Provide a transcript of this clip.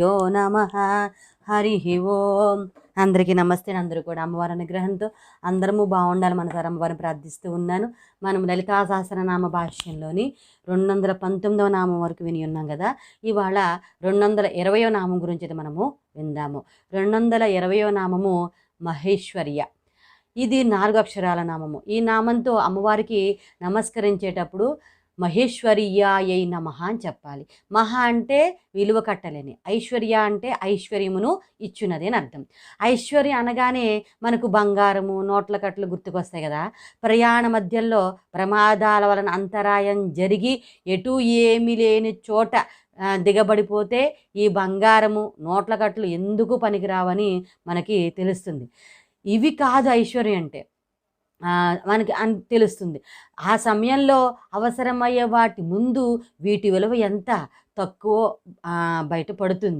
యో నమ. హరి ఓం. అందరికీ నమస్తే అందరూ కూడా అమ్మవారి అనుగ్రహంతో అందరము బాగుండాలి మనసారి అమ్మవారిని ప్రార్థిస్తూ ఉన్నాను. మనం లలితా సహస్రనామ భాష్యంలోని రెండు వందల పంతొమ్మిదవ నామం వరకు విని ఉన్నాం కదా. ఇవాళ రెండు వందల ఇరవయో నామం గురించి అయితే మనము విందాము. రెండు వందల ఇరవయో నామము మహేశ్వర్య. ఇది నాలుగు అక్షరాల నామము. ఈ నామంతో అమ్మవారికి నమస్కరించేటప్పుడు మహేశ్వర్యాయై నమ అని చెప్పాలి. మహా అంటే విలువ కట్టలేని ఐశ్వర్య అంటే ఐశ్వర్యమును ఇచ్చున్నది అని అర్థం. ఐశ్వర్య అనగానే మనకు బంగారము నోట్ల కట్టలు గుర్తుకొస్తాయి కదా. ప్రయాణ మధ్యలో ప్రమాదాల వలన అంతరాయం జరిగి ఎటు ఏమీ లేని చోట దిగబడిపోతే ఈ బంగారము నోట్ల కట్టలు ఎందుకు పనికిరావని మనకి తెలుస్తుంది. ఇవి కాదు ఐశ్వర్యం అంటే. మనకి అన్ తెలుస్తుంది. ఆ సమయంలో అవసరమయ్యే వాటి ముందు వీటి విలువ ఎంత తక్కువ బయటపడుతుంది.